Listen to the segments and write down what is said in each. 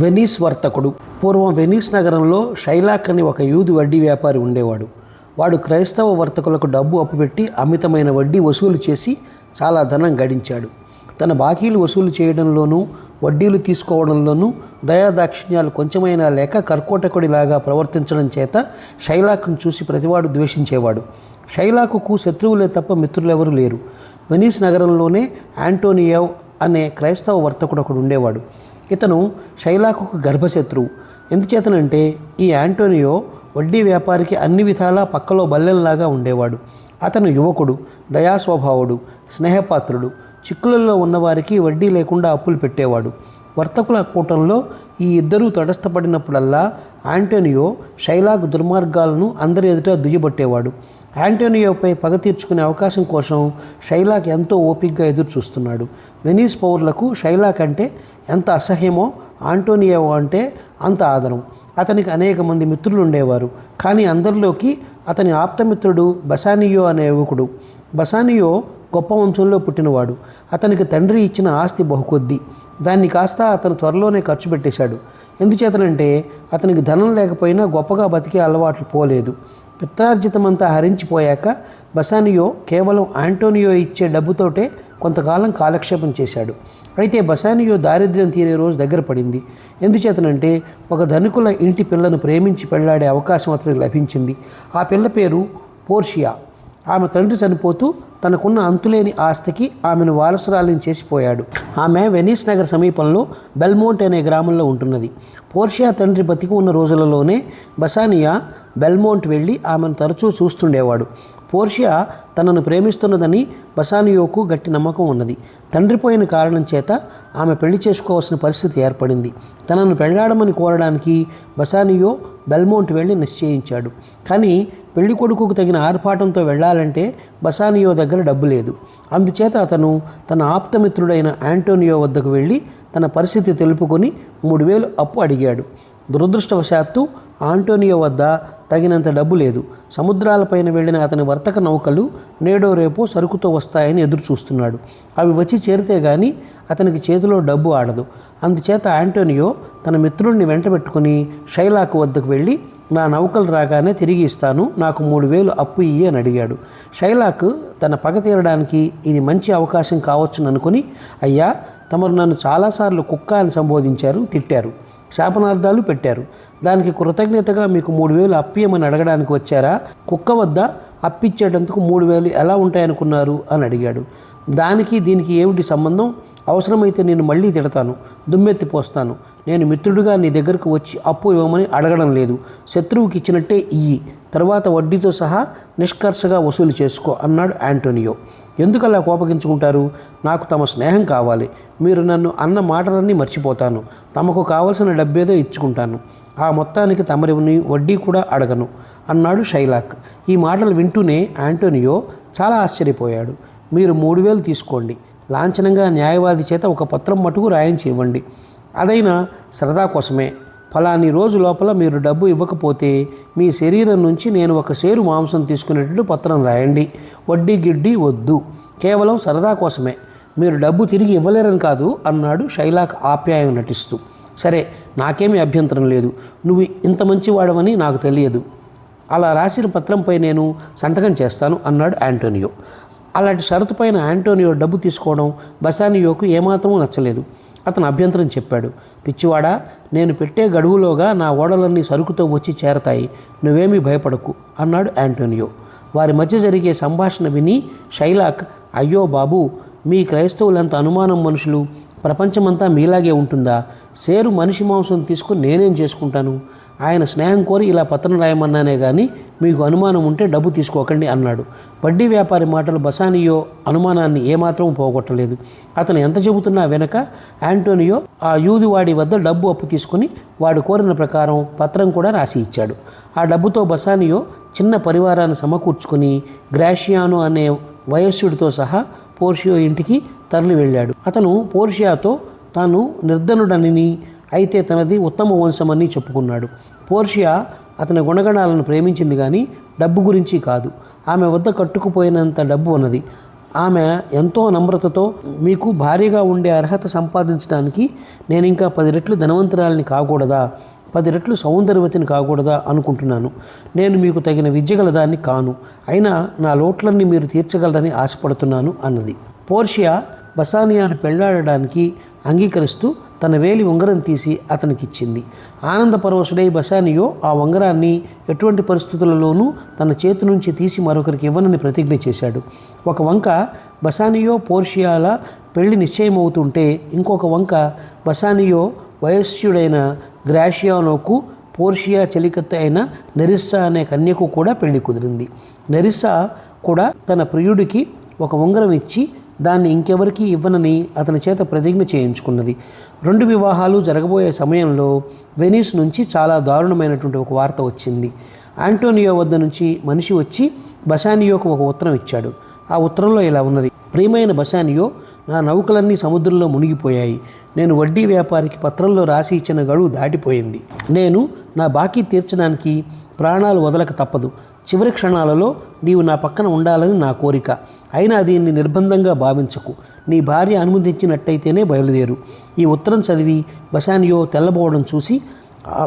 Venice వర్తకుడు. పూర్వం Venice నగరంలో షైలాక్ అని ఒక యూదు వడ్డీ వ్యాపారి ఉండేవాడు. వాడు క్రైస్తవ వర్తకులకు డబ్బు అప్పుపెట్టి అమితమైన వడ్డీ వసూలు చేసి చాలా ధనం గడించాడు. తన బాకీలు వసూలు చేయడంలోనూ వడ్డీలు తీసుకోవడంలోనూ దయాదాక్షిణ్యాలు కొంచెమైనా లేక కర్కోటకుడిలాగా ప్రవర్తించడం చేత షైలాక్ను చూసి ప్రతివాడు ద్వేషించేవాడు. షైలాకుకు శత్రువులే తప్ప మిత్రులెవరూ లేరు. వెనీస్ నగరంలోనే యాంటోనియో అనే క్రైస్తవ వర్తకుడు ఒకడు ఉండేవాడు. ఇతను శైలాకుకు గర్భశత్రువు ఎందుచేతనంటే ఈ యాంటోనియో వడ్డీ వ్యాపారికి అన్ని విధాలా పక్కలో బల్లెల్లాగా ఉండేవాడు. అతను యువకుడు దయాస్వభావుడు స్నేహపాత్రుడు. చిక్కులలో ఉన్నవారికి వడ్డీ లేకుండా అప్పులు పెట్టేవాడు. వర్తకుల కూటంలో ఈ ఇద్దరూ తటస్థపడినప్పుడల్లా ఆంటోనియో షైలాక్ దుర్మార్గాలను అందరి ఎదుట దుయ్యబట్టేవాడు. ఆంటోనియోపై పగ తీర్చుకునే అవకాశం కోసం షైలాక్ ఎంతో ఓపికగా ఎదురు చూస్తున్నాడు వెనీస్ పౌరులకు షైలాక్ అంటే ఎంత అసహ్యమో ఆంటోనియో అంటే అంత ఆదరం. అతనికి అనేక మంది మిత్రులు ఉండేవారు కానీ అందరిలోకి అతని ఆప్తమిత్రుడు బసానియో అనే యువకుడు. బసానియో గొప్ప వంశంలో పుట్టినవాడు. అతనికి తండ్రి ఇచ్చిన ఆస్తి బహుకొద్ది. దాన్ని కాస్త అతను త్వరలోనే ఖర్చు పెట్టేశాడు. ఎందుచేతనంటే అతనికి ధనం లేకపోయినా గొప్పగా బతికే అలవాట్లు పోలేదు. పిత్రార్జితమంతా హరించిపోయాక బసానియో కేవలం ఆంటోనియో ఇచ్చే డబ్బుతోటే కొంతకాలం కాలక్షేపం చేశాడు. అయితే బసానియో దారిద్ర్యం తీరే రోజు దగ్గర పడింది. ఎందుచేతనంటే ఒక ధనికుల ఇంటి పిల్లను ప్రేమించి పెళ్ళాడే అవకాశం అతనికి లభించింది. ఆ పిల్ల పేరు పోర్షియా. ఆమె తండ్రి చనిపోతూ తనకున్న అంతులేని ఆస్తికి ఆమెను వారసురాలిని చేసిపోయాడు. ఆమె వెనీస్ నగర్ సమీపంలో బెల్మోంట్ అనే గ్రామంలో ఉంటున్నది. పోర్షియా తండ్రి బతికి ఉన్న రోజులలోనే బసానియా బెల్మోంట్ వెళ్ళి ఆమెను తరచూ చూస్తుండేవాడు. పోర్షియా తనను ప్రేమిస్తున్నదని బసానియోకు గట్టి నమ్మకం ఉన్నది. తండ్రి పోయిన కారణం చేత ఆమె పెళ్ళి చేసుకోవాల్సిన పరిస్థితి ఏర్పడింది. తనను పెళ్ళాడమని కోరడానికి బసానియో బెల్మోంట్ వెళ్ళి నిశ్చయించాడు. కానీ పెళ్ళి కొడుకుకు తగిన ఆర్భాటంతో వెళ్ళాలంటే బసానియో దగ్గర డబ్బు లేదు. అందుచేత అతను తన ఆప్తమిత్రుడైన యాంటోనియో వద్దకు వెళ్ళి తన పరిస్థితి తెలుపుకొని మూడు వేలు అప్పు అడిగాడు. దురదృష్టవశాత్తు ఆంటోనియో వద్ద తగినంత డబ్బు లేదు. సముద్రాలపైన వెళ్ళిన అతని వర్తక నౌకలు నేడో రేపో సరుకుతో వస్తాయని ఎదురు చూస్తున్నాడు అవి వచ్చి చేరితే గాని అతనికి చేతిలో డబ్బు ఆడదు. అందుచేత ఆంటోనియో తన మిత్రుడిని వెంటబెట్టుకుని షైలాకు వద్దకు వెళ్ళి నా నౌకలు రాగానే తిరిగి ఇస్తాను నాకు మూడు వేలు అప్పు ఇయ్యి అని అడిగాడు. షైలాక్ తన పగ తీరడానికి ఇది మంచి అవకాశం కావచ్చుననుకుని అయ్యా తమరు నన్ను చాలాసార్లు కుక్క అని సంబోధించారు తిట్టారు. శాపనార్థాలు పెట్టారు. దానికి కృతజ్ఞతగా మీకు మూడు వేలు అప్పియమని అడగడానికి వచ్చారా? కుక్క వద్ద అప్పిచ్చేటందుకు మూడు వేలు ఎలా ఉంటాయనుకున్నారు? అని అడిగాడు. దానికి దీనికి ఏమిటి సంబంధం? అవసరమైతే నేను మళ్ళీ తిడతాను. దుమ్మెత్తి పోస్తాను. నేను మిత్రుడిగా నీ దగ్గరకు వచ్చి అప్పు ఇవ్వమని అడగడం లేదు. శత్రువుకి ఇచ్చినట్టే ఇయ్యి. తర్వాత వడ్డీతో సహా నిష్కర్షగా వసూలు చేసుకో అన్నాడు యాంటోనియో ఎందుకలా కోపగించుకుంటారు? నాకు తమ స్నేహం కావాలి. మీరు నన్ను అన్న మాటలన్నీ మర్చిపోతాను. తమకు కావలసిన డబ్బేదో ఇచ్చుకుంటాను. ఆ మొత్తానికి తమరిని వడ్డీ కూడా అడగను. అన్నాడు షైలాక్. ఈ మాటలు వింటూనే యాంటోనియో చాలా ఆశ్చర్యపోయాడు. మీరు మూడు వేలు తీసుకోండి. లాంఛనంగా న్యాయవాది చేత ఒక పత్రం మటుకు రాయించి ఇవ్వండి. అదైనా సరదా కోసమే. ఫలాని రోజు లోపల మీరు డబ్బు ఇవ్వకపోతే మీ శరీరం నుంచి నేను ఒక సేరు మాంసం తీసుకునేటట్టు పత్రం రాయండి. వడ్డీ గిడ్డీ వద్దు. కేవలం సరదా కోసమే. మీరు డబ్బు తిరిగి ఇవ్వలేరని కాదు అన్నాడు శైలాక్ ఆప్యాయం నటిస్తూ. సరే నాకేమీ అభ్యంతరం లేదు. నువ్వు ఇంత మంచివాడవని నాకు తెలియదు. అలా రాసిన పత్రంపై నేను సంతకం చేస్తాను అన్నాడు యాంటోనియో అలాంటి షరతు పైన యాంటోనియో డబ్బు తీసుకోవడం బసానియోకు ఏమాత్రమూ నచ్చలేదు. అతను అభ్యంతరం చెప్పాడు. పిచ్చివాడా నేను పెట్టే గడువులోగా నా ఓడలన్నీ సరుకుతో వచ్చి చేరతాయి. నువ్వేమీ భయపడకు అన్నాడు యాంటోనియో వారి మధ్య జరిగే సంభాషణ విని షైలాక్ అయ్యో బాబు మీ క్రైస్తవులంత అనుమానం మనుషులు? ప్రపంచమంతా మీలాగే ఉంటుందా? సేరు మనిషి మాంసం తీసుకుని నేనేం చేసుకుంటాను? ఆయన స్నేహం కోరి ఇలా పత్రం రాయమన్నానే కానీ మీకు అనుమానం ఉంటే డబ్బు తీసుకోకండి అన్నాడు. వడ్డీ వ్యాపారి మాటలు బసానియో అనుమానాన్ని ఏమాత్రం పోగొట్టలేదు. అతను ఎంత చెబుతున్నా వెనక యాంటోనియో ఆ యూదివాడి వద్ద డబ్బు అప్పు తీసుకుని వాడు కోరిన ప్రకారం పత్రం కూడా రాసి ఇచ్చాడు. ఆ డబ్బుతో బసానియో చిన్న పరివారాన్ని సమకూర్చుకుని గ్రాషియానో అనే వయస్సుడితో సహా పోర్షియో ఇంటికి తరలి వెళ్ళాడు. అతను పోర్షియాతో తాను నిర్ధనుడని అయితే తనది ఉత్తమ వంశమని చెప్పుకున్నాడు. పోర్షియా అతని గుణగణాలను ప్రేమించింది కానీ డబ్బు గురించి కాదు. ఆమె వద్ద కట్టుకుపోయినంత డబ్బు ఉన్నది. ఆమె ఎంతో నమ్రతతో మీకు భారీగా ఉండే అర్హత సంపాదించడానికి నేను ఇంకా పది రెట్లు ధనవంతురాలని కాకూడదా? పది రెట్లు సౌందర్యవతిని కాకూడదా? అనుకుంటున్నాను. నేను మీకు తగిన విద్య దాన్ని కాను. అయినా నా లోట్లన్నీ మీరు తీర్చగలరని ఆశపడుతున్నాను అన్నది. పోర్షియా బసానియాను పెళ్ళాడడానికి అంగీకరిస్తూ తన వేలి ఉంగరం తీసి అతనికిచ్చింది. ఆనందపరవశుడై బసానియో ఆ ఉంగరాన్ని ఎటువంటి పరిస్థితులలోనూ తన చేతి నుంచి తీసి మరొకరికి ఇవ్వనని ప్రతిజ్ఞ చేశాడు. ఒక వంక బసానియో పోర్షియాల పెళ్ళి నిశ్చయమవుతుంటే ఇంకొక వంక బసానియో వయస్సుడైన గ్రాషియానోకు పోర్షియా చెలికత్త అయిన నెరిస్సా అనే కన్యకు కూడా పెళ్ళి కుదిరింది. నెరిస్సా కూడా తన ప్రియుడికి ఒక ఉంగరం ఇచ్చి దాన్ని ఇంకెవరికీ ఇవ్వనని అతని చేత ప్రతిజ్ఞ చేయించుకున్నది. రెండు వివాహాలు జరగబోయే సమయంలో వెనీస్ నుంచి చాలా దారుణమైనటువంటి ఒక వార్త వచ్చింది. ఆంటోనియో వద్ద నుంచి మనిషి వచ్చి బసానియోకు ఒక ఉత్తరం ఇచ్చాడు. ఆ ఉత్తరంలో ఇలా ఉన్నది ప్రియమైన బసానియో నా నౌకలన్నీ సముద్రంలో మునిగిపోయాయి. నేను వడ్డీ వ్యాపారికి పత్రంలో రాసి ఇచ్చిన గడువు దాటిపోయింది. నేను నా బాకీ తీర్చడానికి ప్రాణాలు వదలక తప్పదు. చివరి క్షణాలలో నీవు నా పక్కన ఉండాలని నా కోరిక. అయినా దీన్ని నిర్బంధంగా భావించకు. నీ భార్య అనుమతించినట్టయితేనే బయలుదేరు. ఈ ఉత్తరం చదివి బసానియో తెల్లబోవడం చూసి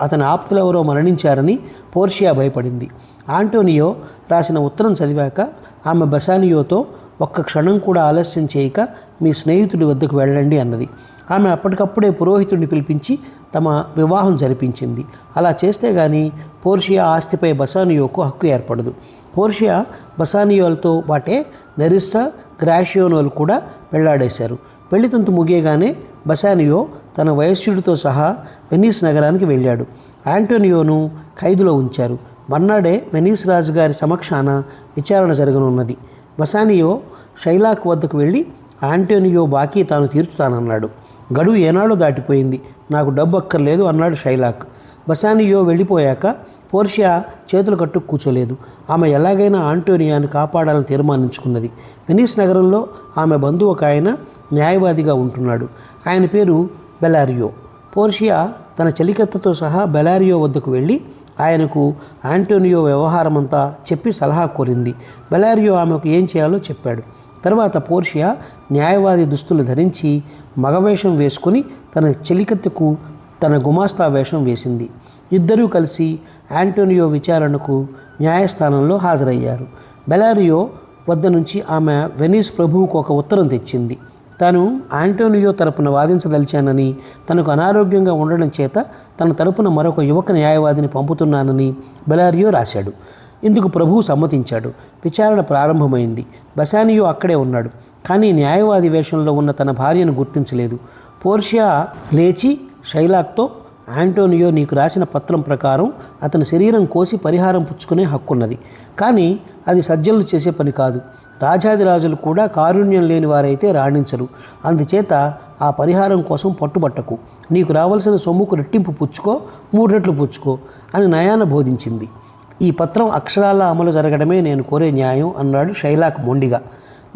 అతని ఆప్తులెవరో మరణించారని పోర్షియా భయపడింది. ఆంటోనియో రాసిన ఉత్తరం చదివాక ఆమె బసానియోతో ఒక్క క్షణం కూడా ఆలస్యం చేయక మీ స్నేహితుడి వద్దకు వెళ్ళండి అన్నది. ఆమె అప్పటికప్పుడే పురోహితుడిని పిలిపించి తమ వివాహం జరిపించింది. అలా చేస్తే గాని పోర్షియా ఆస్తిపై బసానియోకు హక్కు ఏర్పడదు. పోర్షియా బసానియోలతో పాటే నెరిస్సా గ్రాషియోనోలు కూడా పెళ్ళాడేశారు. పెళ్ళితంతు ముగియగానే బసానియో తన వయస్సుడితో సహా వెనీస్ నగరానికి వెళ్ళాడు. ఆంటోనియోను ఖైదులో ఉంచారు. మర్నాడే వెనీస్ రాజుగారి సమక్షాన విచారణ జరగనున్నది. బసానియో షైలాక్ వద్దకు వెళ్ళి ఆంటోనియో బాకీ తాను తీర్చుతానన్నాడు. గడువు ఏనాడో దాటిపోయింది. నాకు డబ్బు అక్కర్లేదు అన్నాడు షైలాక్. బసానియో వెళ్ళిపోయాక పోర్షియా చేతులు కట్టు కూర్చోలేదు. ఆమె ఎలాగైనా ఆంటోనియాను కాపాడాలని తీర్మానించుకున్నది. వెనీస్ నగరంలో ఆమె బంధువు ఒక ఆయన న్యాయవాదిగా ఉంటున్నాడు. ఆయన పేరు బెలారియో. పోర్షియా తన చెలికత్తతో సహా బెలారియో వద్దకు వెళ్ళి ఆయనకు ఆంటోనియో వ్యవహారమంతా చెప్పి సలహా కోరింది. బెలారియో ఆమెకు ఏం చేయాలో చెప్పాడు. తర్వాత పోర్షియా న్యాయవాది దుస్తులు ధరించి మగవేషం వేసుకుని తన చెలికత్తెకు తన గుమాస్తా వేషం వేసింది. ఇద్దరూ కలిసి ఆంటోనియో విచారణకు న్యాయస్థానంలో హాజరయ్యారు. బెలారియో వద్ద నుంచి ఆమె వెనీస్ ప్రభువుకు ఒక ఉత్తరం తెచ్చింది. తాను ఆంటోనియో తరపున వాదించదలిచానని తనకు అనారోగ్యంగా ఉండడం చేత తన తరపున మరొక యువక న్యాయవాదిని పంపుతున్నానని బెలారియో రాశాడు. ఇందుకు ప్రభువు సమ్మతించాడు. విచారణ ప్రారంభమైంది. బసానియో అక్కడే ఉన్నాడు. కానీ న్యాయవాది వేషంలో ఉన్న తన భార్యను గుర్తించలేదు. పోర్షియా లేచి షైలాక్తో ఆంటోనియో నీకు రాసిన పత్రం ప్రకారం అతని శరీరం కోసి పరిహారం పుచ్చుకునే హక్కున్నది. కానీ అది సజ్జనులు చేసే పని కాదు. రాజాదిరాజులు కూడా కారుణ్యం లేని వారైతే రాణించరు. అందుచేత ఆ పరిహారం కోసం పట్టుబట్టకు. నీకు రావాల్సిన సొమ్ముకు రెట్టింపు పుచ్చుకో మూడు రెట్లు పుచ్చుకో అని నయాన బోధించింది. ఈ పత్రం అక్షరాల అమలు జరగడమే నేను కోరే న్యాయం అన్నాడు శైలాక్ మొండిగా.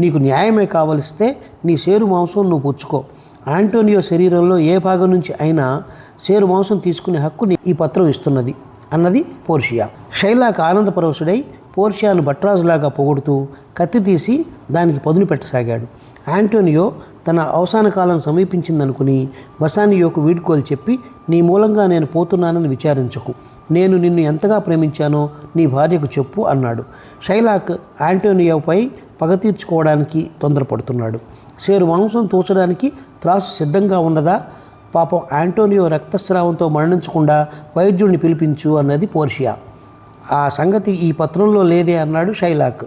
నీకు న్యాయమే కావలిస్తే నీ సేరు మాంసం నువ్వు పుచ్చుకో. ఆంటోనియో శరీరంలో ఏ భాగం నుంచి అయినా సేరు మాంసం తీసుకునే హక్కుని ఈ పత్రం ఇస్తున్నది అన్నది పోర్షియా. షైలాక్ ఆనందపరవశుడై పోర్షియాను భట్రాజులాగా పొగుడుతూ కత్తి తీసి దానికి పదును పెట్టసాగాడు. ఆంటోనియో తన అవసాన కాలం సమీపించిందనుకుని బసానియోకు వీడ్కోలు చెప్పి నీ మూలంగా నేను పోతున్నానని విచారించకు. నేను నిన్ను ఎంతగా ప్రేమించానో నీ భార్యకు చెప్పు అన్నాడు. షైలాక్ ఆంటోనియోపై పగ తీర్చుకోవడానికి తొందరపడుతున్నాడు. సేరు మాంసం తూచడానికి త్రాసు సిద్ధంగా ఉన్నదా? పాపం ఆంటోనియో రక్తస్రావంతో మరణించకుండా వైద్యుడిని పిలిపించు అన్నది పోర్షియా. ఆ సంగతి ఈ పత్రంలో లేదే అన్నాడు షైలాక్.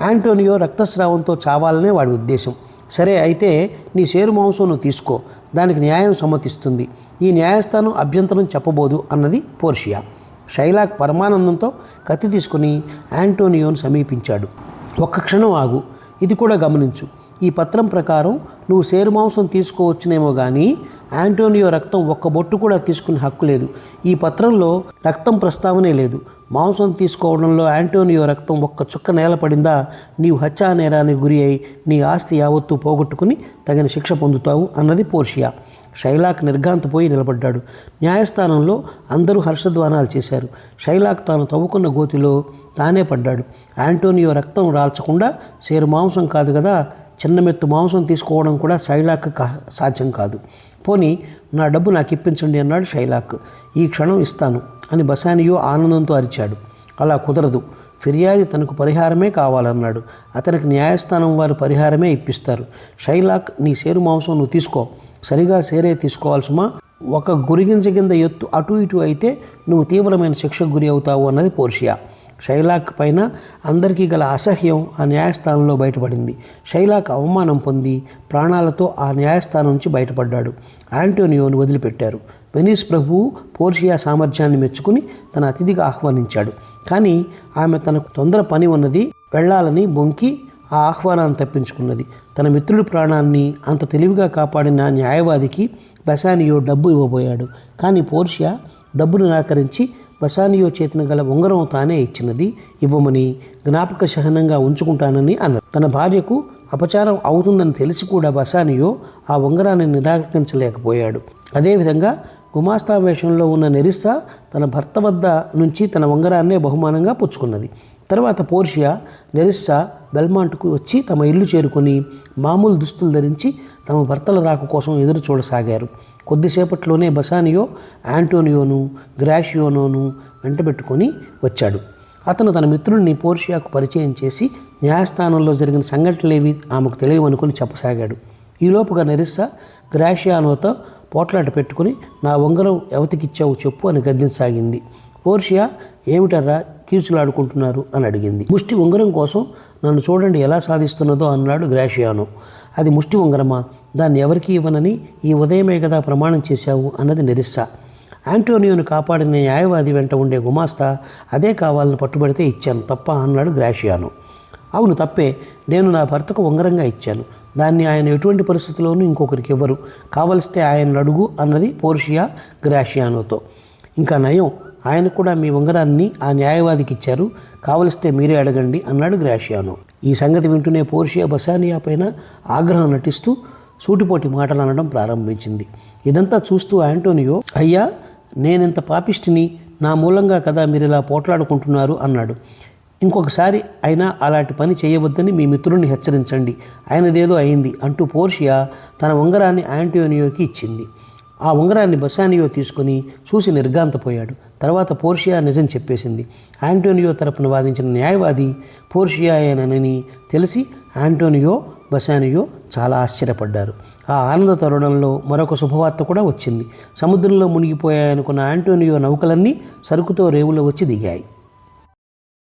ఆంటోనియో రక్తస్రావంతో చావాలనే వాడి ఉద్దేశం. సరే అయితే నీ షేరు మాంసం నువ్వు తీసుకో. దానికి న్యాయం సమ్మతిస్తుంది. ఈ న్యాయస్థానం అభ్యంతరం చెప్పబోదు అన్నది పోర్షియా. షైలాక్ పరమానందంతో కత్తి తీసుకుని ఆంటోనియోను సమీపించాడు. ఒక్క క్షణం ఆగు. ఇది కూడా గమనించు. ఈ పత్రం ప్రకారం నువ్వు సేరు మాంసం తీసుకోవచ్చునేమో కానీ యాంటోనియో రక్తం ఒక్క బొట్టు కూడా తీసుకునే హక్కు లేదు. ఈ పత్రంలో రక్తం ప్రస్తావనే లేదు. మాంసం తీసుకోవడంలో యాంటోనియో రక్తం ఒక్క చుక్క నేల పడిందా? నీవు హత్యా నేరానికి గురి అయి నీ ఆస్తి యావత్తు పోగొట్టుకుని తగిన శిక్ష పొందుతావు అన్నది పోర్షియా. షైలాక్ నిర్ఘాంతపోయి నిలబడ్డాడు. న్యాయస్థానంలో అందరూ హర్షధ్వానాలు చేశారు. షైలాక్ తాను తవ్వుకున్న గోతిలో తానే పడ్డాడు. యాంటోనియో రక్తం రాల్చకుండా సేరు మాంసం కాదు కదా చిన్న మెత్తు మాంసం తీసుకోవడం కూడా శైలాక్ సాధ్యం కాదు. పోనీ నా డబ్బు నాకు ఇప్పించండి అన్నాడు షైలాక్. ఈ క్షణం ఇస్తాను. అని బసానియో ఆనందంతో అరిచాడు. అలా కుదరదు. ఫిర్యాది తనకు పరిహారమే కావాలన్నాడు. అతనికి న్యాయస్థానం వారు పరిహారమే ఇప్పిస్తారు. షైలాక్ నీ సేరు మాంసం నువ్వు తీసుకో. సరిగా సేరే తీసుకోవాల్సుమా? ఒక గురిగింజ కింద ఎత్తు అటు ఇటు అయితే నువ్వు తీవ్రమైన శిక్షకు గురి అవుతావు అన్నది పోర్షియా. షైలాక్ పైన అందరికీ గల అసహ్యం ఆ న్యాయస్థానంలో బయటపడింది. షైలాక్ అవమానం పొంది ప్రాణాలతో ఆ న్యాయస్థానం నుంచి బయటపడ్డాడు. యాంటోనియోను వదిలిపెట్టారు. వెనీస్ ప్రభువు పోర్షియా సామర్థ్యాన్ని మెచ్చుకుని తన అతిథిగా ఆహ్వానించాడు. కానీ ఆమె తనకు తొందర పని ఉన్నది వెళ్ళాలని బొంకి ఆ ఆహ్వానాన్ని తప్పించుకున్నది. తన మిత్రుడి ప్రాణాన్ని అంత తెలివిగా కాపాడిన న్యాయవాదికి బసానియో డబ్బు ఇవ్వబోయాడు. కానీ పోర్షియా డబ్బును నిరాకరించి బసానియో చేతిన గల ఉంగరం తానే ఇచ్చినది ఇవ్వమని జ్ఞాపక సహనంగా ఉంచుకుంటానని అన్నది. తన భార్యకు అపచారం అవుతుందని తెలిసి కూడా బసానియో ఆ ఉంగరాన్ని నిరాకరించలేకపోయాడు. అదేవిధంగా గుమాస్తా వేషంలో ఉన్న నెరిస్సా తన భర్త వద్ద నుంచి తన ఉంగరాన్నే బహుమానంగా పుచ్చుకున్నది. తర్వాత పోర్షియా నెరిస్సా బెల్మాంట్కు వచ్చి తమ ఇల్లు చేరుకొని మామూలు దుస్తులు ధరించి తమ భర్తల రాకు కోసం ఎదురు చూడసాగారు. కొద్దిసేపట్లోనే బసానియో యాంటోనియోను గ్రాషియోనోను వెంటబెట్టుకొని వచ్చాడు. అతను తన మిత్రుడిని పోర్షియాకు పరిచయం చేసి న్యాయస్థానంలో జరిగిన సంఘటనలేవి ఆమెకు తెలియవనుకుని చెప్పసాగాడు. ఈలోపుగా నెరిస్సా గ్రాషియానోతో పోట్లాట పెట్టుకుని నా ఉంగరం ఎవతికిచ్చావు చెప్పు అని గద్దించసాగింది. పోర్షియా ఏమిటర్రా కీచులాడుకుంటున్నారు అని అడిగింది. ముష్టి ఉంగరం కోసం నన్ను చూడండి ఎలా సాధిస్తున్నదో అన్నాడు గ్రాషియాను. అది ముష్టి ఉంగరమా? దాన్ని ఎవరికి ఇవ్వనని ఈ ఉదయమే కదా ప్రమాణం చేశావు అన్నది నెరిస్సా. యాంటోనియోను కాపాడిన న్యాయవాది వెంట ఉండే గుమాస్తా అదే కావాలని పట్టుబడితే ఇచ్చాను తప్ప అన్నాడు గ్రాషియాను. అవును తప్పే నేను నా భర్తకు ఉంగరంగా ఇచ్చాను. దాన్ని ఆయన ఎటువంటి పరిస్థితుల్లోనూ ఇంకొకరికి ఇవ్వరు. కావలిస్తే ఆయన అడుగు అన్నది పోర్షియా గ్రాషియానోతో. ఇంకా నయం ఆయన కూడా మీ ఉంగరాన్ని ఆ న్యాయవాదికి ఇచ్చారు. కావలిస్తే మీరే అడగండి అన్నాడు గ్రాషియానో. ఈ సంగతి వింటూనే పోర్షియా బసానియా పైన ఆగ్రహం నటిస్తూ సూటిపోటి మాటలు అనడం ప్రారంభించింది. ఇదంతా చూస్తూ ఆంటోనియో అయ్యా నేనింత పాపిష్టిని నా మూలంగా కదా మీరు ఇలా పోట్లాడుకుంటున్నారు అన్నాడు. ఇంకొకసారి అయినా అలాంటి పని చేయవద్దని మీ మిత్రుడిని హెచ్చరించండి. ఆయనదేదో అయింది అంటూ పోర్షియా తన ఉంగరాన్ని ఆంటోనియోకి ఇచ్చింది. ఆ ఉంగరాన్ని బసానియో తీసుకుని చూసి నిర్గాంతపోయాడు తర్వాత పోర్షియా నిజం చెప్పేసింది. ఆంటోనియో తరపున వాదించిన న్యాయవాది పోర్షియాయేనని తెలిసి ఆంటోనియో బసానియో చాలా ఆశ్చర్యపడ్డారు. ఆ ఆనంద తరుణంలో మరొక శుభవార్త కూడా వచ్చింది. సముద్రంలో మునిగిపోయాయనుకున్న ఆంటోనియో నౌకలన్నీ సరుకుతో రేవులో వచ్చి దిగాయి.